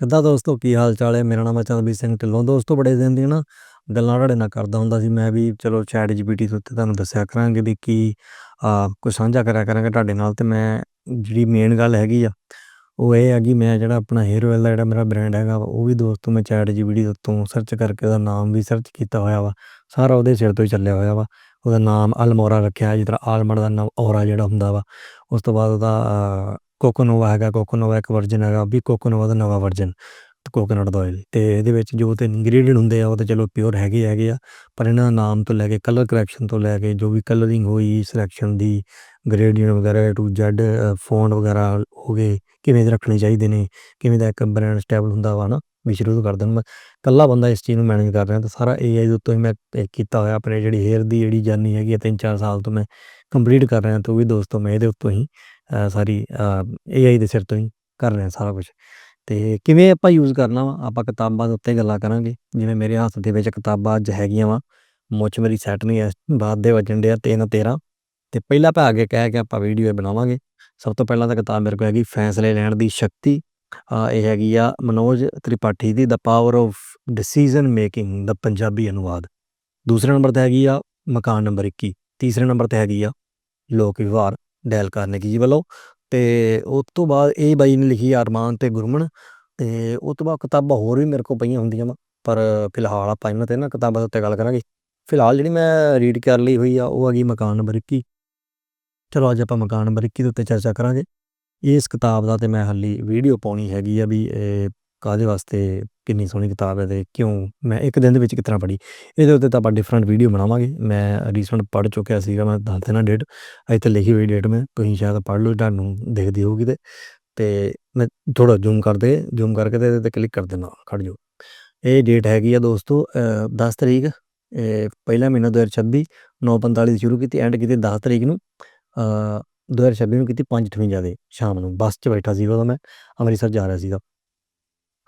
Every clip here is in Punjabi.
ਕਿੱਦਾਂ ਦੋਸਤੋ, ਕੀ ਹਾਲ ਚਾਲ ਹੈ? ਮੇਰਾ ਨਾਮ ਹੈ ਚੰਦਬੀਰ ਸਿੰਘ ਢਿੱਲੋਂ। ਦੋਸਤੋ, ਬੜੇ ਦਿਨ ਦੀ ਨਾ ਗੱਲਾਂ ਤੁਹਾਡੇ ਨਾਲ ਕਰਦਾ ਹੁੰਦਾ ਸੀ। ਮੈਂ ਵੀ ਚਲੋ ਚੈਟ ਜੀਪੀਟੀ ਦੇ ਉੱਤੇ ਤੁਹਾਨੂੰ ਦੱਸਿਆ ਕਰਾਂਗੇ ਵੀ ਕੀ ਆ ਸਾਂਝਾ ਕਰਿਆ ਕਰਾਂਗੇ ਤੁਹਾਡੇ ਨਾਲ। ਤੇ ਮੈਂ, ਜਿਹੜੀ ਮੇਨ ਗੱਲ ਹੈਗੀ ਆ, ਉਹ ਇਹ ਹੈ ਕਿ ਮੈਂ ਜਿਹੜਾ ਆਪਣਾ ਹੇਅਰ ਆਇਲ ਦਾ ਜਿਹੜਾ ਮੇਰਾ ਬ੍ਰਾਂਡ ਹੈਗਾ, ਉਹ ਵੀ ਦੋਸਤੋ ਮੈਂ ਚੈਟ ਜੀਪੀਟੀ ਦੇ ਉੱਤੋਂ ਸਰਚ ਕਰਕੇ ਉਹਦਾ ਨਾਮ ਵੀ ਸਰਚ ਕੀਤਾ ਹੋਇਆ ਵਾ। ਸਾਰਾ ਉਹਦੇ ਸਿਰ ਤੋਂ ਹੀ ਚੱਲਿਆ ਹੋਇਆ ਵਾ। ਉਹਦਾ ਨਾਮ ਅਲਮੋਰਾ ਰੱਖਿਆ, ਜਿਸ ਤਰ੍ਹਾਂ ਆਲਮੰਡ ਦਾ ਨਾਮ ਔਰਾ ਜਿਹੜਾ ਹੁੰਦਾ ਵਾ। ਉਸ ਤੋਂ ਬਾਅਦ ਉਹਦਾ ਕੋਕੋਨੋਵਾ ਹੈਗਾ, ਕੋਕੋਨੋਵਾ ਇੱਕ ਵਰਜਨ ਹੈਗਾ ਵੀ ਕੋਕੋਨੋਵਾ ਦਾ ਨਵਾਂ ਵਰਜਨ ਕੋਕੋਨਟ ਦਾ ਆਇਲ ਤੇ ਇਹਦੇ ਵਿੱਚ ਜੋ ਤੇ ਇੰਗਰੀਡੀਐਂਟ ਹੁੰਦੇ ਆ, ਉਹ ਤਾਂ ਚਲੋ ਪਿਓਰ ਹੈਗੇ ਹੈਗੇ ਆ, ਪਰ ਇਹਨਾਂ ਨਾਮ ਤੋਂ ਲੈ ਕੇ ਕਲਰ ਕਰੈਕਸ਼ਨ ਤੋਂ ਲੈ ਕੇ ਜੋ ਵੀ ਕਲਰਿੰਗ ਹੋਈ ਸਿਲੈਕਸ਼ਨ ਦੀ ਗ੍ਰੇਡੀਅੰਟ ਵਗੈਰਾ ਟੂ ਜ਼ੈਡ ਫੌਂਟ ਵਗੈਰਾ ਹੋ ਗਏ, ਕਿਵੇਂ ਦੇ ਰੱਖਣੇ ਚਾਹੀਦੇ ਨੇ, ਕਿਵੇਂ ਦਾ ਇੱਕ ਬ੍ਰਾਂਡ ਸਟੇਬਲ ਹੁੰਦਾ ਵਾ ਨਾ ਵੀ ਸ਼ੁਰੂ ਕਰ ਦਿੰਦਾ ਮੈਂ ਕੱਲਾ ਬੰਦਾ ਇਸ ਚੀਜ਼ ਨੂੰ ਮੈਨੇਜ ਕਰ ਰਿਹਾ, ਤਾਂ ਸਾਰਾ ਏਆਈ ਦੇ ਉੱਤੋਂ ਹੀ ਮੈਂ ਕੀਤਾ ਹੋਇਆ, ਆਪਣੇ ਜਿਹੜੀ ਹੇਅਰ ਦੀ ਜਿਹੜੀ ਜਰਨੀ ਹੈਗੀ 3-4 ਸਾਲ ਤੋਂ ਮੈਂ ਕੰਪਲੀਟ ਕਰ ਰਿਹਾ, ਤਾਂ ਉਹ ਵੀ ਦੋਸਤੋ ਮੈਂ ਇਹਦੇ ਉੱਤੋਂ ਹੀ ਸਾਰੀ ਏਆਈ ਦੇ ਸਿਰ ਤੋਂ ਹੀ ਕਰ ਰਹੇ ਰਿਹਾ ਸਾਰਾ ਕੁਝ ਤੇ ਕਿਵੇਂ ਆਪਾਂ ਯੂਜ਼ ਕਰਨਾ ਵਾ? ਆਪਾਂ ਕਿਤਾਬਾਂ ਦੇ ਉੱਤੇ ਗੱਲਾਂ ਕਰਾਂਗੇ। ਜਿਵੇਂ ਮੇਰੇ ਹੱਥ ਦੇ ਵਿੱਚ ਕਿਤਾਬਾਂ ਅੱਜ ਹੈਗੀਆਂ ਵਾ। ਮੁੱਛ ਮੇਰੀ ਸੈਟ ਨਹੀਂ ਐ, ਬਾਅਦ ਦੇ ਵਜਣ ਦੇ 3 13 ਤੇ ਪਹਿਲਾ ਭਾਗ ਇਹ ਕਹਿ ਕੇ ਆਪਾਂ ਵੀਡੀਓ ਬਣਾਵਾਂਗੇ। ਸਭ ਤੋਂ ਪਹਿਲਾਂ ਤਾਂ ਕਿਤਾਬ ਮੇਰੇ ਕੋਲ ਹੈਗੀ ਫੈਸਲੇ ਲੈਣ ਦੀ ਸ਼ਕਤੀ। ਇਹ ਹੈਗੀ ਆ ਮਨੋਜ ਤ੍ਰਿਪਾਠੀ ਦੀ the power of decision making ਦਾ ਪੰਜਾਬੀ ਅਨੁਵਾਦ। ਦੂਸਰੇ ਨੰਬਰ ਤੇ ਹੈਗੀ ਆ ਮਕਾਨ ਨੰਬਰ 21 ਤੀਸਰੇ ਨੰਬਰ ਤੇ ਹੈਗੀ ਆ ਲੋਕ ਵਿਵਹਾਰ। ਡੈਲ ਕਾਰਨੇਗੀ ਜੀ ਵੱਲੋਂ। ਤੇ ਉਸ ਤੋਂ ਬਾਅਦ ਇਹ ਬਾਈ ਨੇ ਲਿਖੀ ਅਰਮਾਨ ਤੇ ਗੁਰਮਨ ਤੇ ਉਸ ਤੋਂ ਬਾਅਦ ਕਿਤਾਬਾਂ ਹੋਰ ਵੀ ਮੇਰੇ ਕੋਲ ਪਈਆਂ ਹੁੰਦੀਆਂ ਵਾ। ਪਰ ਫਿਲਹਾਲ ਆਪਾਂ ਇਹਨਾਂ ਤੇ ਨਾ ਕਿਤਾਬਾਂ ਉੱਤੇ ਗੱਲ ਕਰਾਂਗੇ। ਫਿਲਹਾਲ ਜਿਹੜੀ ਮੈਂ ਰੀਡ ਕਰ ਲਈ ਹੋਈ ਆ, ਉਹ ਹੈਗੀ ਮਕਾਨ ਨੰਬਰ 21 ਚਲੋ ਅੱਜ ਆਪਾਂ ਮਕਾਨ ਨੰਬਰ 21 ਦੇ ਉੱਤੇ ਚਰਚਾ ਕਰਾਂਗੇ। ਇਸ ਕਿਤਾਬ ਦਾ ਤੇ ਮੈਂ ਹਾਲੀ ਵੀਡੀਓ ਪਾਉਣੀ ਹੈਗੀ ਆ ਵੀ ਕਾਦੇ ਵਾਸਤੇ ਕਿੰਨੀ ਸੋਹਣੀ ਕਿਤਾਬ ਹੈ ਤੇ ਕਿਉਂ? ਮੈਂ ਇੱਕ ਦਿਨ ਦੇ ਵਿੱਚ ਕਿਤਨਾ ਪੜ੍ਹੀ। ਇਹਦੇ ਉੱਤੇ ਤਾਂ ਆਪਾਂ ਡਿਫਰੈਂਟ ਵੀਡੀਓ ਬਣਾਵਾਂਗੇ। ਮੈਂ ਰੀਸੈਂਟ ਪੜ੍ਹ ਚੁੱਕਿਆ ਸੀਗਾ, ਮੈਂ ਦੱਸ ਦੇਣਾ ਡੇਟ ਇੱਥੇ ਲਿਖੀ ਹੋਈ ਡੇਟ ਮੈਂ। ਤੁਸੀਂ ਸ਼ਾਇਦ ਪੜ੍ਹ ਲਓ, ਤੁਹਾਨੂੰ ਦਿਖਦੀ ਹੋਊਗੀ ਤੇ। ਤੇ ਮੈਂ ਥੋੜਾ ਜ਼ੂਮ ਕਰਦੇ ਜ਼ੂਮ ਕਰਕੇ ਤੇ ਇਹਦੇ ਤੇ ਕਲਿੱਕ ਕਰ ਦੇਣਾ ਖੜ ਜਾਓ। ਇਹ ਡੇਟ ਹੈਗੀ ਆ ਦੋਸਤੋ 10 ਤਰੀਕ ਪਹਿਲਾ ਮਹੀਨਾ 2026 9:45 ਸ਼ੁਰੂ ਕੀਤੀ ਐਂਡ ਕੀਤੀ 10 ਤਰੀਕ ਨੂੰ। 2026 ਨੂੰ ਕੀਤੀ 5:58 ਦੇ ਸ਼ਾਮ ਨੂੰ। ਬੱਸ 'ਚ ਬੈਠਾ ਸੀਗਾ ਉਦੋਂ ਮੈਂ। ਅੰਮ੍ਰਿਤਸਰ ਜਾ ਰਿਹਾ ਸੀਗਾ।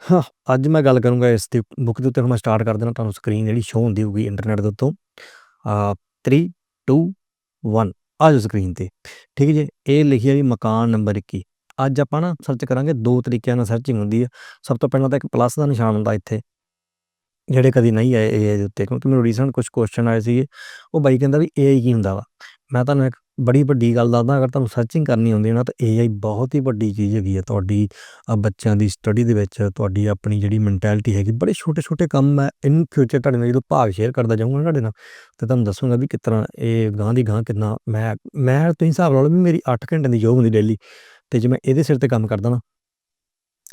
ਹਾਂ, ਅੱਜ ਮੈਂ ਗੱਲ ਕਰੂੰਗਾ ਇਸ ਦੀ ਬੁੱਕ ਦੇ ਉੱਤੇ, ਹੁਣ ਮੈਂ ਸਟਾਰਟ ਕਰ ਦੇਣਾ ਤੁਹਾਨੂੰ ਸਕਰੀਨ ਜਿਹੜੀ ਸ਼ੋ ਹੁੰਦੀ ਹੋਊਗੀ ਇੰਟਰਨੈਟ ਦੇ ਉੱਤੋਂ। 3 2 1 ਆ ਜਾਓ ਸਕਰੀਨ ਤੇ। ਠੀਕ ਹੈ ਜੀ, ਇਹ ਲਿਖਿਆ ਜੀ ਮਕਾਨ ਨੰਬਰ 21 ਅੱਜ ਆਪਾਂ ਨਾ ਸਰਚ ਕਰਾਂਗੇ, ਦੋ ਤਰੀਕਿਆਂ ਨਾਲ ਸਰਚਿੰਗ ਹੁੰਦੀ ਹੈ ਸਭ ਤੋਂ ਪਹਿਲਾਂ ਤਾਂ ਇੱਕ ਪਲੱਸ ਦਾ ਨਿਸ਼ਾਨ ਹੁੰਦਾ ਇੱਥੇ, ਜਿਹੜੇ ਕਦੀ ਨਹੀਂ ਆਏ ਏਆਈ ਦੇ ਉੱਤੇ, ਕਿਉਂਕਿ ਮੈਨੂੰ ਰੀਸੈਂਟ ਕੁਝ ਕੁਐਸਚਨ ਆਏ ਸੀਗੇ। ਉਹ ਬਾਈ ਕਹਿੰਦਾ ਵੀ ਏਆਈ ਕੀ ਹੁੰਦਾ ਵਾ? ਮੈਂ ਤੁਹਾਨੂੰ ਇੱਕ ਬੜੀ ਵੱਡੀ ਗੱਲ ਦੱਸਦਾ, ਅਗਰ ਤੁਹਾਨੂੰ ਸਰਚਿੰਗ ਕਰਨੀ ਹੁੰਦੀ ਹੈ ਨਾ, ਤਾਂ ਏਆਈ ਬਹੁਤ ਹੀ ਵੱਡੀ ਚੀਜ਼ ਹੈਗੀ ਹੈ ਤੁਹਾਡੀ ਬੱਚਿਆਂ ਦੀ ਸਟੱਡੀ ਦੇ ਵਿੱਚ, ਤੁਹਾਡੀ ਆਪਣੀ ਜਿਹੜੀ ਮੈਂਟੈਲਿਟੀ ਹੈਗੀ, ਬੜੇ ਛੋਟੇ ਛੋਟੇ ਕੰਮ ਮੈਂ ਇਨ ਫਿਊਚਰ ਤੁਹਾਡੇ ਨਾਲ ਜਦੋਂ ਭਾਗ ਸ਼ੇਅਰ ਕਰਦਾ ਜਾਊਂਗਾ ਤੁਹਾਡੇ ਨਾਲ, ਤੇ ਤੁਹਾਨੂੰ ਦੱਸੂਗਾ ਵੀ ਕਿਸ ਤਰ੍ਹਾਂ ਇਹ ਗਾਂ ਦੀ ਗਾਂ ਕਿੰਨਾ, ਮੈਂ ਮੈਂ ਤੁਸੀਂ ਹਿਸਾਬ ਲਾ ਲਓ ਵੀ ਮੇਰੀ 8 ਘੰਟੇ ਦੀ ਜੋਬ ਹੁੰਦੀ ਡੇਲੀ ਤੇ ਜੇ ਮੈਂ ਇਹਦੇ ਸਿਰ ਤੇ ਕੰਮ ਕਰਦਾ ਨਾ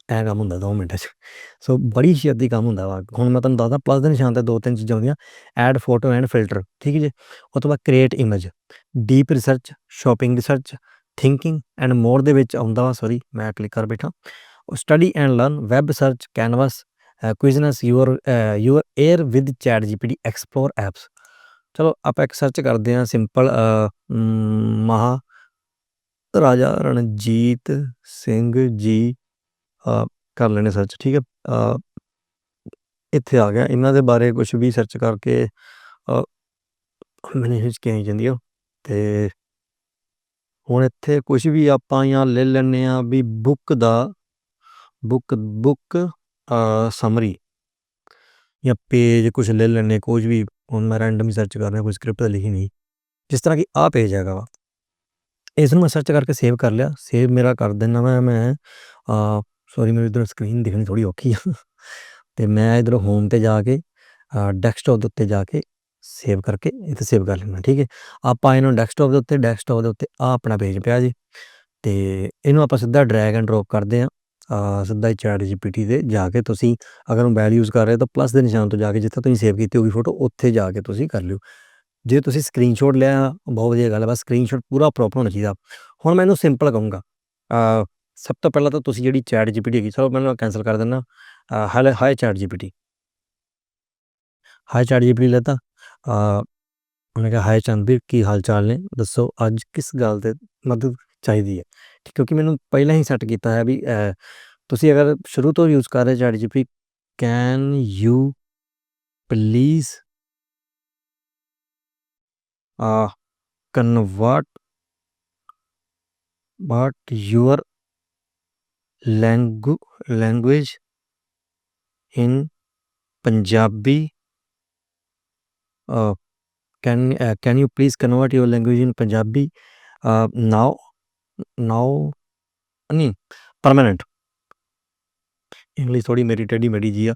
ਐ ਕੰਮ ਹੁੰਦਾ 2 ਮਿੰਟਾਂ 'ਚ। ਸੋ ਬੜੀ ਛੇਤੀ ਕੰਮ ਹੁੰਦਾ ਵਾ। ਹੁਣ ਮੈਂ ਤੁਹਾਨੂੰ ਦੱਸਦਾ ਪਲੱਸ ਦੇ ਨਿਸ਼ਾਨ ਤੇ ਦੋ ਤਿੰਨ ਚੀਜ਼ਾਂ ਹੁੰਦੀਆਂ। ਐਡ ਫੋਟੋ ਐਂਡ ਫਿਲਟਰ ਠੀਕ ਹੈ ਜੀ? ਉਸ ਤੋਂ ਬਾਅਦ create image deep research shopping research thinking and more ਦੇ ਵਿੱਚ ਆਉਂਦਾ ਵਾ ਸੌਰੀ ਮੈਂ ਕਲਿੱਕ ਕਰ ਬੈਠਾ। Study and learn web search canvas quizzes your your air with chat GPT explore apps ਚਲੋ, ਆਪਾਂ ਇੱਕ ਸਰਚ ਕਰਦੇ ਹਾਂ ਸਿੰਪਲ ਮਹਾ ਰਾਜਾ ਰਣਜੀਤ ਸਿੰਘ ਜੀ। ਕਰ ਲੈਣੇ ਸਰਚ ਠੀਕ ਹੈ? ਇੱਥੇ ਆ ਗਿਆ। ਇਹਨਾਂ ਦੇ ਬਾਰੇ ਕੁਝ ਵੀ ਸਰਚ ਕਰਕੇ ਮੈਨੂੰ ਹਿਚ ਕੇ ਆਈ ਜਾਂਦੀ ਤੇ ਹੁਣ ਇੱਥੇ ਕੁਝ ਵੀ ਆਪਾਂ ਜਾਂ ਲੈ ਲੈਣੇ ਆ ਵੀ ਬੁੱਕ ਦਾ ਬੁੱਕ ਬੁੱਕ ਸਮਰੀ ਜਾਂ ਪੇਜ ਕੁਝ ਲੈ ਲੈਣੇ ਕੁਝ ਵੀ ਹੁਣ ਮੈਂ ਰੈਂਡਮ ਸਰਚ ਕਰ ਰਿਹਾ, ਕੋਈ ਸਕ੍ਰਿਪਟ ਲਿਖੀ ਨਹੀਂ। ਜਿਸ ਤਰ੍ਹਾਂ ਕਿ ਆ ਪੇਜ ਹੈਗਾ ਵਾ। ਇਸ ਨੂੰ ਮੈਂ ਸਰਚ ਕਰਕੇ ਸੇਵ ਕਰ ਲਿਆ। ਸੇਵ ਮੇਰਾ ਕਰ ਦਿੰਦਾ ਮੈਂ ਮੈਂ ਸੌਰੀ ਮੈਨੂੰ ਇਧਰ ਸਕਰੀਨ ਦਿਖਣੀ ਥੋੜੀ ਔਖੀ ਆ। ਤੇ ਮੈਂ ਇਧਰ ਹੋਮ ਤੇ ਜਾ ਕੇ ਡੈਸਕਟਾਪ ਦੇ ਉੱਤੇ ਜਾ ਕੇ ਸੇਵ ਕਰਕੇ ਇੱਥੇ ਸੇਵ ਕਰ ਲੈਣਾ ਠੀਕ ਹੈ? ਆਪਾਂ ਇਹਨੂੰ ਡੈਸਕਟਾਪ ਦੇ ਉੱਤੇ ਡੈਸਕਟਾਪ ਦੇ ਉੱਤੇ ਆ ਆਪਣਾ ਪੇਜ ਪਿਆ ਜੀ। ਤੇ ਇਹਨੂੰ ਆਪਾਂ ਸਿੱਧਾ ਡਰੈਗ ਐਂਡ ਡ੍ਰੌਪ ਕਰਦੇ ਆ ਸਿੱਧਾ ਹੀ ਚੈਟ ਜੀਪੀਟੀ ਤੇ ਜਾ ਕੇ ਤੁਸੀਂ ਅਗਰ ਮੋਬਾਈਲ ਯੂਜ਼ ਕਰ ਰਹੇ ਤਾਂ ਪਲੱਸ ਦੇ ਨਿਸ਼ਾਨ ਤੋਂ ਜਾ ਕੇ ਜਿੱਥੇ ਤੁਸੀਂ ਸੇਵ ਕੀਤੀ ਹੋਗੀ ਫੋਟੋ ਉੱਥੇ ਜਾ ਕੇ ਤੁਸੀਂ ਕਰ ਲਿਓ। ਜੇ ਤੁਸੀਂ ਸਕਰੀਨਸ਼ਾਟ ਲਿਆ, ਬਹੁਤ ਵਧੀਆ ਗੱਲ ਹੈ, ਬਸ ਸਕਰੀਨਸ਼ਾਟ ਪੂਰਾ ਪ੍ਰੋਪਰ ਹੋਣਾ ਚਾਹੀਦਾ। ਹੁਣ ਮੈਂ ਇਹਨੂੰ ਸਿੰਪਲ ਕਹੂੰਗਾ। ਸਭ ਤੋਂ ਪਹਿਲਾਂ ਤਾਂ ਤੁਸੀਂ ਜਿਹੜੀ ਚੈਟ ਜੀਪੀਟੀ ਹੈਗੀ, ਚਲੋ ਮੈਨੂੰ ਕੈਨਸਲ ਕਰ ਦਿੰਦਾ। ਹਾਲੇ hi chat GPT hi chat GPT ਲੈਤਾ ਉਹਨੇ ਕਿਹਾ ਹਾਈ ਚੰਦਬੀਰ, ਕੀ ਹਾਲ ਚਾਲ ਨੇ? ਦੱਸੋ, ਅੱਜ ਕਿਸ ਗੱਲ ਤੇ ਮਦਦ ਚਾਹੀਦੀ ਹੈ? ਕਿਉਂਕਿ ਮੈਨੂੰ ਪਹਿਲਾਂ ਹੀ ਸੈੱਟ ਕੀਤਾ ਹੈ ਵੀ ਤੁਸੀਂ ਅਗਰ ਸ਼ੁਰੂ ਤੋਂ ਯੂਜ਼ ਕਰ ਰਹੇ chat GPT can you please uh convert but your langu- language in punjabi uh, can uh, can you please convert your language in punjabi uh, now now ਨਹੀਂ ਪਰਮਾਨੈਂਟ ਇੰਗਲਿਸ਼ ਥੋੜੀ ਮੇਰੀ ਟੇਢੀ ਮੇਢੀ ਜੀ ਆ।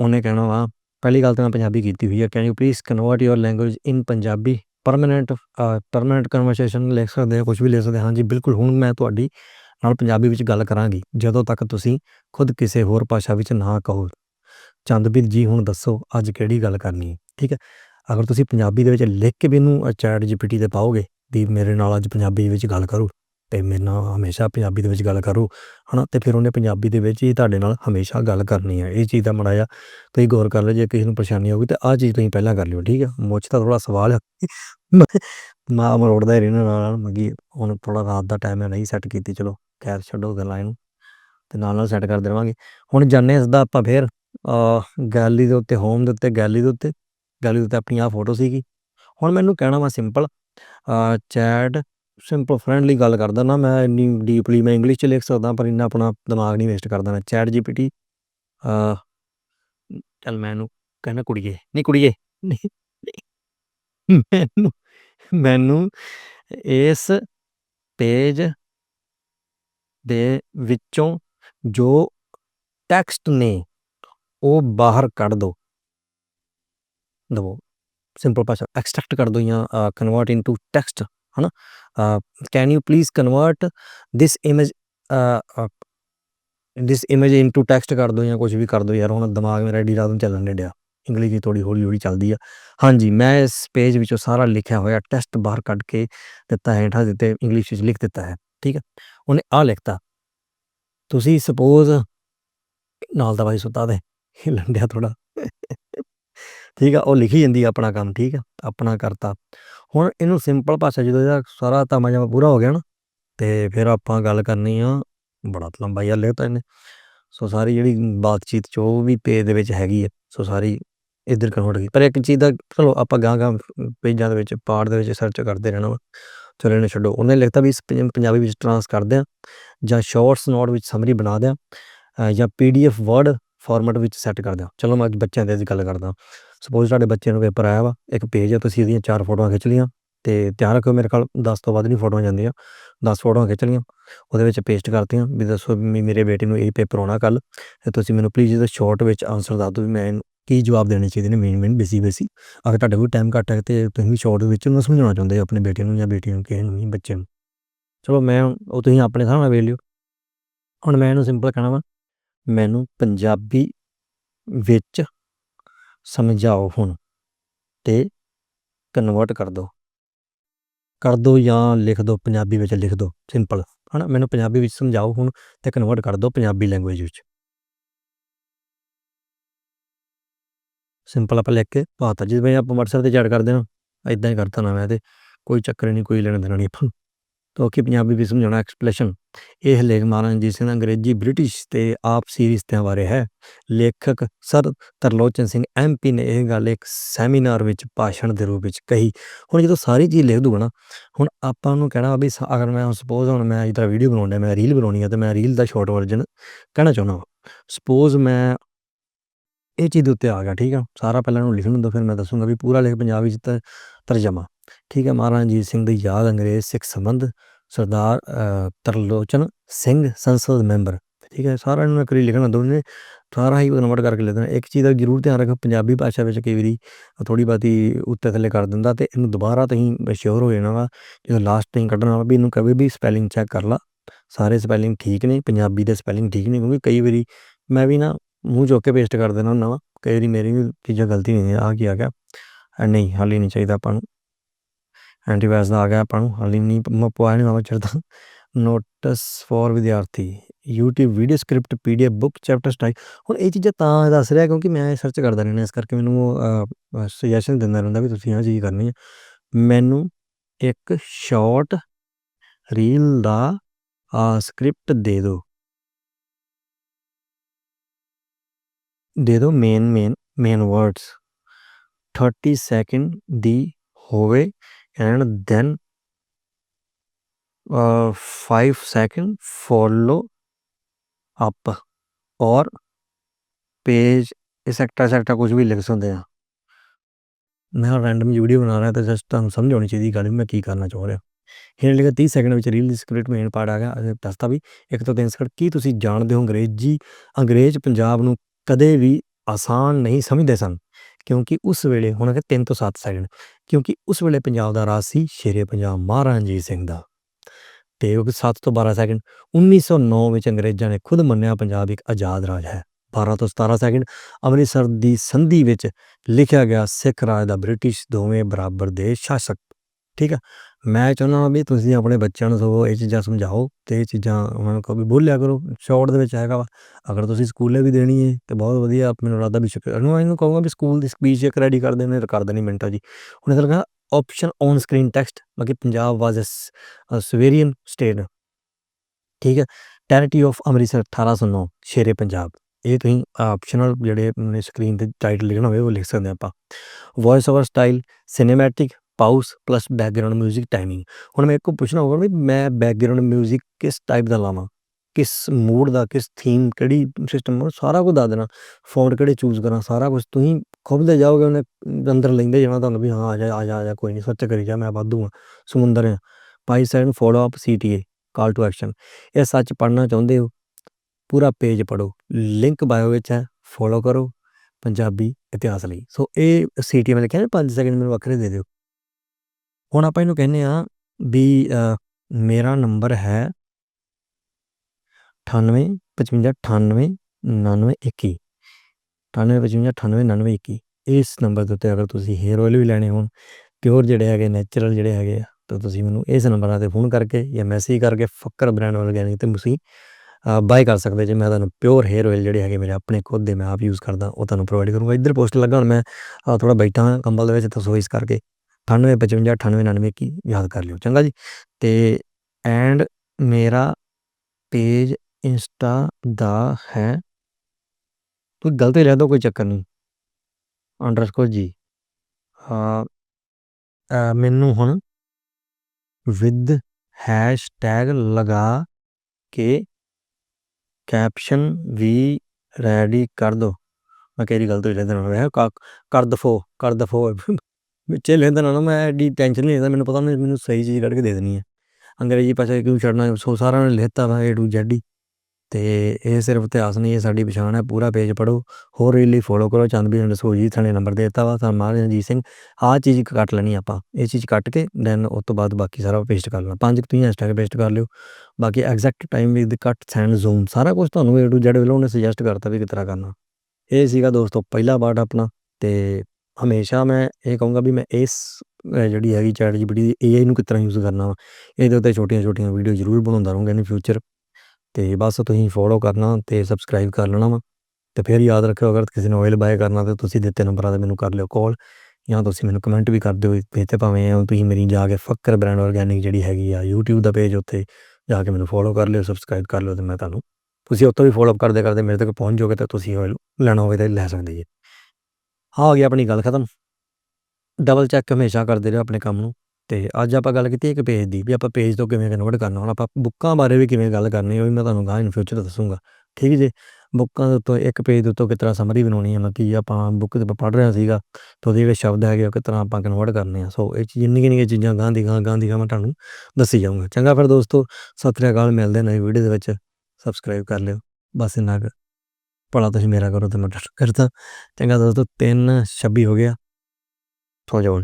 ਉਹਨੇ ਕਹਿਣਾ ਵਾ ਪਹਿਲੀ ਗੱਲ ਤਾਂ ਮੈਂ ਪੰਜਾਬੀ ਕੀਤੀ ਹੋਈ ਹੈ can you please convert your language in Punjabi? Permanent permanent conversation ਲਿਖ ਸਕਦੇ ਆ ਕੁਝ ਵੀ ਲਿਖ ਸਕਦੇ ਨਾਲ ਪੰਜਾਬੀ ਵਿੱਚ ਗੱਲ ਕਰਾਂਗੀ, ਜਦੋਂ ਤੱਕ ਤੁਸੀਂ ਖੁਦ ਕਿਸੇ ਹੋਰ ਭਾਸ਼ਾ ਵਿੱਚ ਨਾ ਕਹੋ। ਚੰਦਬੀਰ ਜੀ, ਹੁਣ ਦੱਸੋ, ਅੱਜ ਕਿਹੜੀ ਗੱਲ ਕਰਨੀ ਹੈ? ਠੀਕ ਹੈ? ਅਗਰ ਤੁਸੀਂ ਪੰਜਾਬੀ ਦੇ ਵਿੱਚ ਲਿਖ ਕੇ ਵੀ ਇਹਨੂੰ ਚੈਟ ਜੀਪੀਟੀ ਤੇ ਪਾਓਗੇ, ਵੀ ਮੇਰੇ ਨਾਲ ਅੱਜ ਪੰਜਾਬੀ ਵਿੱਚ ਗੱਲ ਕਰੋ, ਤੇ ਮੇਰੇ ਨਾਲ ਹਮੇਸ਼ਾ ਪੰਜਾਬੀ ਦੇ ਵਿੱਚ ਗੱਲ ਕਰੋ, ਹਨਾ? ਤੇ ਫਿਰ ਉਹਨੇ ਪੰਜਾਬੀ ਦੇ ਵਿੱਚ ਹੀ ਤੁਹਾਡੇ ਨਾਲ ਹਮੇਸ਼ਾ ਗੱਲ ਕਰਨੀ ਹੈ। ਇਹ ਚੀਜ਼ ਦਾ ਮੜਾ ਜਾ ਤੁਸੀਂ ਗੌਰ ਕਰ ਲਓ, ਜੇ ਕਿਸੇ ਨੂੰ ਪਰੇਸ਼ਾਨੀ ਹੋਊਗੀ ਤਾਂ ਆਹ ਚੀਜ਼ ਤੁਸੀਂ ਪਹਿਲਾਂ ਕਰ ਲਿਓ, ਠੀਕ ਹੈ? ਮੁੱਛ ਤਾਂ ਥੋੜਾ ਸਵਾਲ ਹੈ ਮਾਂ ਮਰੋੜਦਾ ਹੀ ਰਹਿਣਾ ਨਾਲ ਮਗੀ ਹੁਣ ਥੋੜਾ ਰਾਤ ਦਾ ਟਾਈਮ ਹੈ, ਨਹੀਂ ਸੈੱਟ ਕੀਤੀ, ਚਲੋ। ਖੈਰ ਛੱਡੋ ਗੱਲਾਂ ਇਹਨੂੰ ਤੇ ਨਾਲ ਨਾਲ ਸੈੱਟ ਕਰ ਦੇਵਾਂਗੇ ਹੁਣ ਜਾਣੇ ਇਸ ਦਾ ਆਪਾਂ ਫੇਰ ਗੈਲਰੀ ਦੇ ਉੱਤੇ ਹੋਮ ਦੇ ਉੱਤੇ, ਗੈਲਰੀ ਦੇ ਉੱਤੇ। ਗੈਲਰੀ ਦੇ ਉੱਤੇ ਆਪਣੀ ਆ ਫੋਟੋ ਸੀਗੀ। ਹੁਣ ਮੈਨੂੰ ਕਹਿਣਾ ਵਾ ਸਿੰਪਲ ਚੈਟ ਸਿੰਪਲ ਫਰੈਂਡਲੀ ਗੱਲ ਕਰਦਾ ਨਾ, ਮੈਂ ਇੰਨੀ ਡੀਪਲੀ ਮੈਂ ਇੰਗਲਿਸ਼ ਚ ਲਿਖ ਸਕਦਾ, ਪਰ ਇੰਨਾ ਆਪਣਾ ਦਿਮਾਗ ਨਹੀਂ ਵੇਸਟ ਕਰਦਾ ਮੈਂ। ਚੈਟ ਜੀਪੀਟੀ ਅ ਚੱਲ ਮੈਂ ਇਹਨੂੰ ਕਹਿੰਦਾ, ਕੁੜੀਏ, ਨਹੀਂ ਕੁੜੀਏ, ਨਹੀਂ ਮੈਨੂੰ ਮੈਨੂੰ ਇਸ ਪੇਜ ਦੇ ਵਿੱਚੋਂ ਜੋ ਟੈਕਸਟ ਨੇ, ਉਹ ਬਾਹਰ ਕੱਢ ਦੋ। ਦਵੋ ਸਿੰਪਲ ਭਾਸ਼ਾ ਐਕਸਟ੍ਰੈਕਟ ਕਰ ਦੋ ਜਾਂ ਕਨਵਰਟ ਇਨਟੂ ਟੈਕਸਟ ਹਨਾ? Can you please convert this image this image into text ਕਰ ਦੋ ਜਾਂ ਕੁਝ ਵੀ ਕਰ ਦੋ ਯਾਰ, ਹੁਣ ਦਿਮਾਗ ਮੇਰਾ ਏਡੀ ਰਾਤ ਨੂੰ ਚੱਲਣ ਡਿਆ। ਇੰਗਲਿਸ਼ ਦੀ ਥੋੜੀ ਹੌਲੀ ਹੌਲੀ ਚੱਲਦੀ ਆ। ਹਾਂਜੀ, ਮੈਂ ਇਸ ਪੇਜ ਵਿੱਚੋਂ ਸਾਰਾ ਲਿਖਿਆ ਹੋਇਆ ਟੈਸਟ ਬਾਹਰ ਕੱਢ ਕੇ ਦਿੱਤਾ ਹੈ, ਹੇਠਾਂ ਦਿੱਤੇ ਇੰਗਲਿਸ਼ ਵਿੱਚ ਲਿਖ ਦਿੱਤਾ ਹੈ, ਠੀਕ ਹੈ ਉਹਨੇ ਆ ਲਿਖਤਾ। ਤੁਸੀਂ ਸਪੋਜ਼ ਨਾਲ ਦਾ ਭਾਈ ਸੁੱਤਾ ਦੇ ਹਿੱਲਣ ਡਿਆ ਥੋੜਾ ਠੀਕ ਆ, ਉਹ ਲਿਖੀ ਜਾਂਦੀ ਆਪਣਾ ਕੰਮ, ਠੀਕ ਆ, ਆਪਣਾ ਕਰਤਾ। ਹੁਣ ਇਹਨੂੰ ਸਿੰਪਲ ਭਾਸ਼ਾ ਜਦੋਂ ਇਹਦਾ ਸਾਰਾ ਤਮਾ ਜਮਾ ਪੂਰਾ ਹੋ ਗਿਆ ਨਾ, ਤੇ ਫਿਰ ਆਪਾਂ ਗੱਲ ਕਰਨੀ ਆ, ਬੜਾ ਲੰਬਾ ਯਾਰ ਲਿਖਤਾ ਇਹਨੇ। ਸੋ ਸਾਰੀ ਜਿਹੜੀ ਬਾਤਚੀਤ ਜੋ ਵੀ ਪੇਜ ਦੇ ਵਿੱਚ ਹੈਗੀ ਹੈ ਸੋ ਸਾਰੀ ਇੱਧਰ ਕਨਵਰਟ ਕੀਤੀ। ਪਰ ਇੱਕ ਚੀਜ਼ ਦਾ, ਚਲੋ ਆਪਾਂ ਗਾਂ ਗਾਂ ਪੇਜਾਂ ਦੇ ਵਿੱਚ ਪਾਰਟ ਦੇ ਵਿੱਚ ਸਰਚ ਕਰਦੇ ਰਹਿਣਾ ਵਾ। ਚਲੋ ਇਹਨੇ ਛੱਡੋ। ਉਹਨੇ ਲਿਖਤਾ ਵੀ ਪੰਜਾਬੀ ਵਿੱਚ ਟ੍ਰਾਂਸ ਕਰਦੇ ਆ ਜਾਂ ਸ਼ਾਰਟਸ ਨੋਟ ਵਿੱਚ ਸਮਰੀ ਬਣਾ ਦਿਆਂ ਜਾਂ ਪੀਡੀਐਫ ਵਰਡ ਫਾਰਮੈਟ ਵਿੱਚ ਸੈੱਟ ਕਰ ਦਿਆਂ। ਚਲੋ ਮੈਂ ਬੱਚਿਆਂ ਦੇ ਗੱਲ ਕਰਦਾ। ਸਪੋਜ਼ ਤੁਹਾਡੇ ਬੱਚੇ ਨੂੰ ਪੇਪਰ ਆਇਆ ਵਾ, ਇੱਕ ਪੇਜ ਹੈ ਤੁਸੀਂ ਇਹਦੀਆਂ ਚਾਰ ਫੋਟੋਆਂ ਖਿੱਚ ਲੀਆਂ ਤੇ ਧਿਆਨ ਰੱਖਿਓ ਮੇਰੇ ਕੋਲ 10 ਤੋਂ ਵੱਧ ਨਹੀਂ ਫੋਟੋਆਂ ਜਾਂਦੀਆਂ। 10 ਫੋਟੋਆਂ ਖਿੱਚ ਲੀਆਂ ਉਹਦੇ ਵਿੱਚ ਪੇਸਟ ਕਰਤੀਆਂ ਵੀ ਦੱਸੋ ਮੇਰੇ ਬੇਟੇ ਨੂੰ ਇਹ ਪੇਪਰ ਆਉਣਾ ਕੱਲ ਤੇ ਤੁਸੀਂ ਮੈਨੂੰ ਪਲੀਜ਼ ਇਹਦਾ ਸ਼ਾਰਟ ਵਿੱਚ ਆਨਸਰ ਦੱਸ ਦਿਓ ਵੀ ਮੈਂ ਕੀ ਜਵਾਬ ਦੇਣੇ ਚਾਹੀਦੇ ਨੇ ਮੇਨ ਮੇਨ ਬੇਸੀ ਬੇਸੀ ਅਗਰ ਤੁਹਾਡੇ ਕੋਲ ਟਾਈਮ ਘੱਟ ਹੈ ਤੇ ਤੁਸੀਂ ਵੀ ਸ਼ਾਰਟ ਵਿੱਚ ਉਹਨੂੰ ਸਮਝਾਉਣਾ ਚਾਹੁੰਦੇ ਹੋ ਆਪਣੇ ਬੇਟੇ ਨੂੰ ਜਾਂ ਬੇਟੀ ਨੂੰ, ਕਿਸੇ ਨੂੰ ਵੀ ਬੱਚੇ ਨੂੰ। ਚਲੋ ਮੈਂ ਉਹ ਤੁਸੀਂ ਆਪਣੇ ਸਾਹਮਣੇ ਵੇਖ ਲਿਓ। ਹੁਣ ਮੈਂ ਇਹਨੂੰ ਸਿੰਪਲ ਕਹਿਣਾ ਵਾ, ਮੈਨੂੰ ਪੰਜਾਬੀ ਵਿੱਚ ਸਮਝਾਓ ਹੁਣ ਤੇ ਕਨਵਰਟ ਕਰ ਦਿਓ। ਕਰ ਦਿਓ ਜਾਂ ਲਿਖ ਦਿਓ, ਪੰਜਾਬੀ ਵਿੱਚ ਲਿਖ ਦਿਓ ਸਿੰਪਲ ਹਨਾ? ਮੈਨੂੰ ਪੰਜਾਬੀ ਵਿੱਚ ਸਮਝਾਓ ਹੁਣ ਤੇ ਕਨਵਰਟ ਕਰ ਦਿਓ ਪੰਜਾਬੀ ਲੈਂਗੁਏਜ ਵਿੱਚ। ਸਿੰਪਲ ਆਪਾਂ ਲਿਖ ਕੇ ਪਾਤਾ ਜਿਵੇਂ ਆਪਾਂ WhatsApp ਤੇ ਚੈਟ ਕਰਦੇ ਹਾਂ ਇਦਾਂ ਹੀ ਕਰਤਾ ਨਾ ਮੈਂ ਤੇ ਕੋਈ ਚੱਕਰ ਨਹੀਂ, ਕੋਈ ਲੈਣ ਦੇਣਾ ਨਹੀਂ ਆਪਾਂ ਤੋਂ ਕਿ ਪੰਜਾਬੀ ਵੀ ਸਮਝਾਉਣਾ ਐਕਸਪ੍ਰੈਸ਼ਨ ਇਹ ਲੇਖ ਮਹਾਰਾਜ ਜੀ ਸਿੰਘ ਅੰਗਰੇਜ਼ੀ ਬ੍ਰਿਟਿਸ਼ ਤੇ ਆਪ ਸੀਰੀਜ਼ ਤੇ ਬਾਰੇ ਹੈ। ਲੇਖਕ ਸਰ ਤਰਲੋਚਨ ਸਿੰਘ ਐਮਪੀ ਨੇ ਇਹ ਗੱਲ ਇੱਕ ਸੈਮੀਨਾਰ ਵਿੱਚ ਭਾਸ਼ਣ ਦੇ ਰੂਪ ਵਿੱਚ ਕਹੀ। ਹੁਣ ਜਦੋਂ ਸਾਰੀ ਚੀਜ਼ ਲਿਖ ਦੂਗਾ ਨਾ, ਹੁਣ ਆਪਾਂ ਨੂੰ ਕਹਿਣਾ ਵੀ ਅਗਰ ਮੈਂ ਸਪੋਜ਼ ਹੁਣ ਮੈਂ ਇਧਰ ਵੀਡੀਓ ਬਣਾਉਣਾ ਮੈਂ ਰੀਲ ਬਣਾਉਣੀ ਹੈ ਤੇ ਮੈਂ ਰੀਲ ਦਾ ਸ਼ਾਰਟ ਵਰਜਨ ਕਹਿਣਾ ਚਾਹੁੰਦਾ ਸਪੋਜ਼ ਮੈਂ ਇਹ ਚੀਜ਼ ਦੇ ਉੱਤੇ ਆ ਗਿਆ, ਠੀਕ ਆ? ਸਾਰਾ ਪਹਿਲਾਂ ਨੂੰ ਲਿਖਣ ਹੁੰਦਾ ਫਿਰ ਮੈਂ ਦੱਸੂਗਾ ਵੀ ਪੂਰਾ ਲਿਖ ਪੰਜਾਬੀ ਚ ਤਰਜਮਾ। ਠੀਕ ਹੈ ਮਹਾਰਾਜਾ ਰਣਜੀਤ ਸਿੰਘ ਦੀ ਯਾਦ ਅੰਗਰੇਜ਼ ਸਿੱਖ ਸੰਬੰਧ, ਸਰਦਾਰ ਤਰਲੋਚਨ ਸਿੰਘ ਸੰਸਦ ਮੈਂਬਰ। ਠੀਕ ਹੈ ਸਾਰਾ ਨੂੰ ਕਰੀ ਲਿਖਣਾ, ਦੋਨੇ ਸਾਰਾ ਹੀ ਕਨਵਰਟ ਕਰਕੇ ਲਿਖਣਾ ਇੱਕ ਚੀਜ਼ ਦਾ ਜ਼ਰੂਰ ਧਿਆਨ ਰੱਖੋ, ਪੰਜਾਬੀ ਭਾਸ਼ਾ ਵਿੱਚ ਕਈ ਵਾਰੀ ਥੋੜੀ ਬਾਤੀ ਉੱਤੇ ਥੱਲੇ ਕਰ ਦਿੰਦਾ ਤੇ ਇਹਨੂੰ ਦੁਬਾਰਾ ਤੁਸੀਂ ਸ਼ੋਰ ਹੋ ਜਾਣਾ ਵਾ, ਜਦੋਂ ਲਾਸਟ ਟਾਈਮ ਕੱਢਣਾ ਵਾ ਵੀ ਇਹਨੂੰ ਕਦੇ ਵੀ ਸਪੈਲਿੰਗ ਚੈੱਕ ਕਰ ਲਾ। ਸਾਰੇ ਸਪੈਲਿੰਗ ਠੀਕ ਨੇ, ਪੰਜਾਬੀ ਦੇ ਸਪੈਲਿੰਗ ਠੀਕ ਨੇ, ਕਿਉਂਕਿ ਕਈ ਵਾਰੀ ਮੈਂ ਵੀ ਨਾ ਮੂੰਹ ਚੁੱਕ ਕੇ ਪੇਸਟ ਕਰ ਦੇਣਾ ਹੁੰਦਾ ਵਾ ਕਈ ਵਾਰੀ ਮੇਰੀ ਵੀ ਚੀਜ਼ਾਂ ਗਲਤੀ ਨਹੀਂ ਆ ਕੀ ਆ ਗਿਆ? ਨਹੀਂ, ਹਾਲੀ ਨਹੀਂ ਚਾਹੀਦਾ ਆਪਾਂ ਨੂੰ। ਐਂਟੀਵਾਇਰਸ ਦਾ ਆ ਗਿਆ ਆਪਾਂ ਨੂੰ, ਹਾਲੀ ਨਹੀਂ, ਮੈਂ, ਪਵਾਇਆ ਨਹੀਂ ਮੈਂ ਚੜਦਾ ਨੋਟਿਸ ਫॉर ਵਿਦਿਆਰਥੀ, YouTube video script PDF book chapter ਸਟਾਈ ਹੁਣ ਇਹ ਚੀਜ਼ਾਂ ਤਾਂ ਦੱਸ ਰਿਹਾ ਕਿਉਂਕਿ ਮੈਂ ਸਰਚ ਕਰਦਾ ਰਹਿੰਦਾ, ਇਸ ਕਰਕੇ ਮੈਨੂੰ ਉਹ ਸੁਜੈਸ਼ਨ ਦਿੰਦਾ ਰਹਿੰਦਾ ਵੀ ਤੁਸੀਂ ਆਹ ਚੀਜ਼ ਕਰਨੀ ਹੈ ਮੈਨੂੰ ਇੱਕ ਸ਼ਾਰਟ ਰੀਲ ਦਾ ਸਕ੍ਰਿਪਟ ਦੇ ਦਿਓ। ਦੇ ਦਿਓ main main main words 30 second ਦੀ ਹੋਵੇ and then 5 second follow up ਔਰ ਪੇਜ ਇਸੈਕਟਾ ਐਕਸੈਕਟਰਾ ਕੁਝ ਵੀ ਲਿਖ ਸਕਦੇ ਆ ਮੈਂ ਰੈਂਡਮ ਵੀਡੀਓ ਬਣਾ ਰਿਹਾ ਤਾਂ ਜਸਟ ਤੁਹਾਨੂੰ ਸਮਝ ਆਉਣੀ ਚਾਹੀਦੀ ਗੱਲ ਵੀ ਮੈਂ ਕੀ ਕਰਨਾ ਚਾਹ ਰਿਹਾ। here ਲਿਖਿਆ 30 ਸੈਕਿੰਡ ਵਿੱਚ ਰੀਲ ਦੀ ਸਕ੍ਰਿਪਟ ਮੇਨ ਪਾਰਟ ਆ ਗਿਆ ਅਸੀਂ ਦੱਸਤਾ ਵੀ ਇੱਕ ਤੋਂ ਤਿੰਨ ਸੈਕਿੰਡ ਕੀ ਤੁਸੀਂ ਜਾਣਦੇ ਹੋ ਅੰਗਰੇਜ਼ੀ, ਅੰਗਰੇਜ਼, ਪੰਜਾਬ ਨੂੰ ਕਦੇ ਵੀ ਆਸਾਨ ਨਹੀਂ ਸਮਝਦੇ ਸਨ, ਕਿਉਂਕਿ ਉਸ ਵੇਲੇ ਹੁਣ ਕਿ 3 ਤੋਂ 7 ਸੈਕਿੰਡ ਕਿਉਂਕਿ ਉਸ ਵੇਲੇ ਪੰਜਾਬ ਦਾ ਰਾਜ ਸੀ, ਸ਼ੇਰੇ ਪੰਜਾਬ ਮਹਾਰਾਜਾ ਰਣਜੀਤ ਸਿੰਘ ਦਾ। ਤੇ ਉਹ 7 ਤੋਂ 12 ਸੈਕਿੰਡ 1909 ਵਿੱਚ ਅੰਗਰੇਜ਼ਾਂ ਨੇ ਖੁਦ ਮੰਨਿਆ ਪੰਜਾਬ ਇੱਕ ਆਜ਼ਾਦ ਰਾਜ ਹੈ। 12 ਤੋਂ 17 ਸੈਕਿੰਡ, ਅੰਮ੍ਰਿਤਸਰ ਦੀ ਸੰਧੀ ਵਿੱਚ ਲਿਖਿਆ ਗਿਆ ਸਿੱਖ ਰਾਜ ਦਾ ਬ੍ਰਿਟਿਸ਼ ਦੋਵੇਂ ਬਰਾਬਰ ਦੇ ਸ਼ਾਸਕ। ਠੀਕ ਹੈ ਮੈਂ ਚਾਹੁੰਦਾ ਹਾਂ ਵੀ ਤੁਸੀਂ ਆਪਣੇ ਬੱਚਿਆਂ ਨੂੰ ਸਗੋਂ ਇਹ ਚੀਜ਼ਾਂ ਸਮਝਾਓ ਤੇ ਇਹ ਚੀਜ਼ਾਂ ਉਹਨਾਂ ਨੂੰ ਕਹੋ ਵੀ ਬੋਲਿਆ ਕਰੋ ਸ਼ਾਰਟ ਦੇ ਵਿੱਚ ਹੈਗਾ ਵਾ। ਅਗਰ ਤੁਸੀਂ ਸਕੂਲੇ ਵੀ ਦੇਣੀ ਹੈ ਤੇ ਬਹੁਤ ਵਧੀਆ, ਮੈਨੂੰ ਲੱਗਦਾ ਵੀ ਸ਼ੁਕਰ ਨੂੰ ਇਹਨੂੰ ਕਹੂੰਗਾ ਵੀ ਸਕੂਲ ਦੀ ਸਪੀਚ ਇੱਕ ਰੈਡੀ ਕਰ ਦੇਣੇ, ਕਰ ਦੇਣੀ ਮਿੰਟਾਂ ਜੀ ਹੁਣ ਇਹਦਾ ਲਗਾ ਆਪਸ਼ਨ ਔਨ ਸਕਰੀਨ ਟੈਕਸਟ ਬਾਕੀ ਪੰਜਾਬ ਵਾਸ ਅ ਸਵੇਰੀਅਨ ਸਟੇਟ ਠੀਕ ਹੈ ਟੈਰਿਟਰੀ ਆਫ ਅੰਮ੍ਰਿਤਸਰ 1809 ਸ਼ੇਰੇ ਪੰਜਾਬ। ਇਹ ਤੁਸੀਂ ਆਪਸ਼ਨਲ ਜਿਹੜੇ ਸਕਰੀਨ ਤੇ ਟਾਈਟਲ ਲਿਖਣਾ ਹੋਵੇ ਉਹ ਲਿਖ ਸਕਦੇ ਆਪਾਂ। Voice over style cinematic ਪਾਉਸ plus background 뮤직 timing ਹੁਣ ਮੈਂ ਇੱਕ ਪੁੱਛਣਾ ਹੋਗਾ ਵੀ ਮੈਂ ਬੈਕਗ੍ਰਾਉਂਡ 뮤직 ਕਿਸ ਟਾਈਪ ਦਾ ਲਾਵਾਂ ਕਿਸ ਮੂਡ ਦਾ ਕਿਸ ਥੀਮ ਕਿਹੜੀ ਸਿਸਟਮ ਸਾਰਾ ਕੁਝ ਦੱਸ ਦੇਣਾ ਫੌਂਟ ਕਿਹੜੇ ਚੂਜ਼ ਕਰਾਂ ਸਾਰਾ ਕੁਝ ਤੁਸੀਂ ਖੁੱਬਦੇ ਜਾਓਗੇ ਉਹਨੇ ਅੰਦਰ ਲੈਂਦੇ ਜਾਣਾ ਤੁਹਾਨੂੰ ਵੀ ਹਾਂ ਆ ਜਾ ਆ ਜਾ ਆ ਜਾ ਕੋਈ ਨਹੀਂ ਸੋਚ ਕਰੀ ਜਾ ਮੈਂ ਵਾਧੂ ਆ ਸਮੁੰਦਰ ਆ ਪਾਈ side follow up CTA call to action ਇਹ ਸੱਚ ਪੜਨਾ ਚਾਹੁੰਦੇ ਹੋ ਪੂਰਾ ਪੇਜ ਪੜੋ ਲਿੰਕ ਬਾਇਓ ਵਿੱਚ ਹੈ ਫੋਲੋ ਕਰੋ ਪੰਜਾਬੀ ਇਤਿਹਾਸ ਲਈ ਸੋ ਇਹ ਸੀਟੀਏ ਮੈਂ ਲਿਖਿਆ 5 ਸੈਕਿੰਡ ਮੈਨੂੰ ਵੱਖਰੇ ਦੇ ਦਿਓ ਹੁਣ ਆਪਾਂ ਇਹਨੂੰ ਕਹਿੰਦੇ ਆ ਵੀ ਮੇਰਾ ਨੰਬਰ ਹੈ 98 55 98 99 21 98 55 98 99 21 ਇਸ ਨੰਬਰ ਦੇ ਉੱਤੇ ਅਗਰ ਤੁਸੀਂ ਹੇਅਰ ਆਇਲ ਵੀ ਲੈਣੇ ਹੋਣ, ਪਿਓਰ ਜਿਹੜੇ ਹੈਗੇ, ਨੇਚਰਲ ਜਿਹੜੇ ਹੈਗੇ ਆ, ਤਾਂ ਤੁਸੀਂ ਮੈਨੂੰ ਇਸ ਨੰਬਰਾਂ ਤੇ ਫੋਨ ਕਰਕੇ ਜਾਂ ਮੈਸੇਜ ਕਰਕੇ ਫੱਕਰ ਬ੍ਰਾਂਡ ਆਰਗੈਨਿਕ ਤੇ ਤੁਸੀਂ ਬਾਈ ਕਰ ਸਕਦੇ ਜੇ ਮੈਂ ਤੁਹਾਨੂੰ ਪਿਓਰ ਹੇਅਰ ਆਇਲ ਜਿਹੜੇ ਹੈਗੇ ਮੇਰੇ ਆਪਣੇ ਖੁਦ ਦੇ ਮੈਂ ਆਪ ਯੂਜ਼ ਕਰਦਾ, ਉਹ ਤੁਹਾਨੂੰ ਪ੍ਰੋਵਾਈਡ ਕਰੂੰਗਾ। ਇੱਧਰ ਪੋਸਟ ਲੱਗਾ ਹੁਣ ਮੈਂ ਥੋੜਾ ਬੈਠਾ ਕੰਬਲ ਦੇ ਵਿੱਚ, ਤਾਂ ਸੋ ਇਸ ਕਰਕੇ 98 55 98 99 ਕੀ ਯਾਦ ਕਰ ਲਿਓ, ਚੰਗਾ ਜੀ। ਤੇ ਐਂਡ ਮੇਰਾ ਪੇਜ ਇੰਸਟਾ ਦਾ ਹੈ। ਤੁਸੀਂ ਗਲਤ ਲਿਖ ਦੋ ਕੋਈ ਚੱਕਰ ਨਹੀਂ। ਅੰਡਰਸਕੋਰ ਜੀ। ਹਾਂ ਮੈਨੂੰ ਹੁਣ ਵਿਦ ਹੈਸ਼ਟੈਗ ਲਗਾ ਕੇ ਕੈਪਸ਼ਨ ਵੀ ਰੈਡੀ ਕਰ ਦੋ। ਮੈਂ ਕਿਹੜੀ ਗਲਤ ਲਿਖ ਦੇਣਾ ਹੈ ਕਰ ਦਫੋ ਕਰ ਦਫੋ ਵਿੱਚੇ ਲੈਂਦਾ ਨਾ ਮੈਂ ਐਡੀ ਟੈਨਸ਼ਨ ਨਹੀਂ ਲੈਂਦਾ, ਮੈਨੂੰ ਪਤਾ ਨਹੀਂ ਮੈਨੂੰ ਸਹੀ ਚੀਜ਼ ਕੱਢ ਕੇ ਦੇ ਦੇਣੀ ਹੈ। ਅੰਗਰੇਜ਼ੀ ਭਾਸ਼ਾ ਕਿਉਂ ਛੱਡਣਾ, ਸੋ ਸਾਰਿਆਂ ਨੇ ਲਿਖਤਾ ਵਾ ਏ ਟੂ ਜ਼ੈਡ ਤੇ ਇਹ ਸਿਰਫ ਇਤਿਹਾਸ ਨਹੀਂ, ਇਹ ਸਾਡੀ ਪਛਾਣ ਹੈ, ਪੂਰਾ ਪੇਜ ਪੜੋ ਹੋਰ ਰੀਲੀ ਫੋਲੋ ਕਰੋ ਚੰਦਬੀ ਜੀ ਥਾਣੇ ਨੰਬਰ ਦੇ ਦਿੱਤਾ ਵਾ ਤਾਂ ਮਹਾਰਾਜ ਰਣਜੀਤ ਸਿੰਘ। ਆਹ ਚੀਜ਼ ਕੱਟ ਲੈਣੀ ਆਪਾਂ, ਇਹ ਚੀਜ਼ ਕੱਟ ਕੇ ਦੈਨ ਉਸ ਤੋਂ ਬਾਅਦ ਬਾਕੀ ਸਾਰਾ ਪੇਸਟ ਕਰ ਲੈਣਾ। ਪੰਜ ਤੁਸੀਂ ਹੈਸ਼ਟੈਗ ਪੇਸਟ ਕਰ ਲਿਓ। ਬਾਕੀ exact time with cut send zoom ਸਾਰਾ ਕੁਝ ਤੁਹਾਨੂੰ ਏ ਟੂ ਜ਼ੈਡ ਵੱਲੋਂ ਉਹਨੇ ਸੁਜੈਸਟ ਕਰਤਾ ਵੀ ਕਿਸ ਤਰ੍ਹਾਂ ਕਰਨਾ। ਇਹ ਸੀਗਾ ਦੋਸਤੋ, ਪਹਿਲਾ ਪਾਰਟ ਆਪਣਾ, ਤੇ ਹਮੇਸ਼ਾ ਮੈਂ ਇਹ ਕਹੂੰਗਾ ਵੀ ਮੈਂ ਇਸ ਜਿਹੜੀ ਹੈਗੀ ਚੈਟ ਜੀਪੀਟੀ ਦੀ ਏਆਈ ਨੂੰ ਕਿਸ ਤਰ੍ਹਾਂ ਯੂਜ਼ ਕਰਨਾ ਵਾ, ਇਹਦੇ ਉੱਤੇ ਛੋਟੀਆਂ-ਛੋਟੀਆਂ ਵੀਡੀਓ ਜ਼ਰੂਰ ਬਣਾਉਂਦਾ ਰਹੂੰਗਾ ਇਨ ਫਿਊਚਰ ਤੇ ਬਸ ਤੁਸੀਂ ਫੋਲੋ ਕਰਨਾ ਤੇ ਸਬਸਕ੍ਰਾਈਬ ਕਰ ਲੈਣਾ ਵਾ, ਤੇ ਫਿਰ ਯਾਦ ਰੱਖਿਓ ਅਗਰ ਕਿਸੇ ਨੇ ਆਇਲ ਬਾਏ ਕਰਨਾ ਤੇ ਤੁਸੀਂ ਦਿੱਤੇ ਨੰਬਰਾਂ ਤੇ ਮੈਨੂੰ ਕਰ ਲਿਓ ਕਾਲ ਜਾਂ ਤੁਸੀਂ ਮੈਨੂੰ ਕਮੈਂਟ ਵੀ ਕਰ ਦਿਓ ਤੇ ਭਾਵੇਂ ਤੁਸੀਂ ਮੇਰੀ ਜਾ ਕੇ ਫੱਕਰ ਬ੍ਰਾਂਡ ਆਰਗੈਨਿਕ ਜਿਹੜੀ ਹੈਗੀ ਆ YouTube ਦਾ ਪੇਜ ਉੱਤੇ ਜਾ ਕੇ ਮੈਨੂੰ ਫੋਲੋ ਕਰ ਲਿਓ ਸਬਸਕ੍ਰਾਈਬ ਕਰ ਲਿਓ ਤੇ ਮੈਂ ਤੁਹਾਨੂੰ, ਤੁਸੀਂ ਉੱਥੋਂ ਵੀ ਫੋਲੋ ਅਪ ਕਰਦੇ ਕਰਦੇ ਮੇਰੇ ਤੱਕ ਪਹੁੰਚ ਜਾਓਗੇ ਤਾਂ ਤੁਸੀਂ ਆਇਲ ਲੈਣਾ ਹੋਵੇ ਤਾਂ ਲੈ ਸਕਦੇ ਜੀ। ਹਾਂ ਹੋ ਗਈ ਆਪਣੀ ਗੱਲ ਖਤਮ। ਡਬਲ ਚੈੱਕ ਹਮੇਸ਼ਾ ਕਰਦੇ ਰਹੋ ਆਪਣੇ ਕੰਮ ਨੂੰ। ਤੇ ਅੱਜ ਆਪਾਂ ਗੱਲ ਕੀਤੀ ਇੱਕ ਪੇਜ ਦੀ ਵੀ ਆਪਾਂ ਪੇਜ ਤੋਂ ਕਿਵੇਂ ਕਨਵਰਟ ਕਰਨਾ। ਹੁਣ ਆਪਾਂ ਬੁੱਕਾਂ ਬਾਰੇ ਵੀ ਕਿਵੇਂ ਗੱਲ ਕਰਨੀ, ਉਹ ਵੀ ਮੈਂ ਤੁਹਾਨੂੰ ਗਾਂ ਇਨ ਫਿਊਚਰ ਦੱਸੂਗਾ। ਠੀਕ ਜੀ? ਬੁੱਕਾਂ ਦੇ ਉੱਤੋਂ ਇੱਕ ਪੇਜ ਦੇ ਉੱਤੋਂ ਕਿਸ ਤਰ੍ਹਾਂ ਸਮਰੀ ਬਣਾਉਣੀ ਹੈ ਕਿ ਆਪਾਂ ਬੁੱਕ ਤੇ ਪੜ੍ਹ ਰਿਹਾ ਸੀਗਾ, ਤਾਂ ਉਹਦੇ ਜਿਹੜੇ ਸ਼ਬਦ ਹੈਗੇ ਉਹ ਕਿਸ ਤਰ੍ਹਾਂ ਆਪਾਂ ਕਨਵਰਟ ਕਰਨੇ ਆ। ਸੋ ਇਹ ਚੀਜ਼ ਨਿੱਕੀਆਂ ਨਿੱਕੀਆਂ ਚੀਜ਼ਾਂ ਗਾਂ ਦੀ ਗਾਂ ਗਾਂ ਦੀ ਗਾਂ ਮੈਂ ਤੁਹਾਨੂੰ ਦੱਸੀ ਜਾਊਂਗਾ। ਚੰਗਾ ਫਿਰ ਦੋਸਤੋ, ਸਤਿ ਸ੍ਰੀ ਅਕਾਲ, ਮਿਲਦੇ ਨਵੀਂ ਵੀਡੀਓ ਦੇ ਵਿੱਚ। ਸਬਸਕ੍ਰਾਈਬ ਕਰ ਲਿਓ। ਬਸ ਇੰਨਾ ਕੁ। ਭਲਾ ਤੁਸੀਂ ਮੇਰਾ ਕਰੋ ਤੇ ਮੈਂ ਕਰਦਾ। ਚੰਗਾ ਦੋਸਤੋ 3 26 ਹੋ ਗਿਆ। ਸੋ ਜਾਓ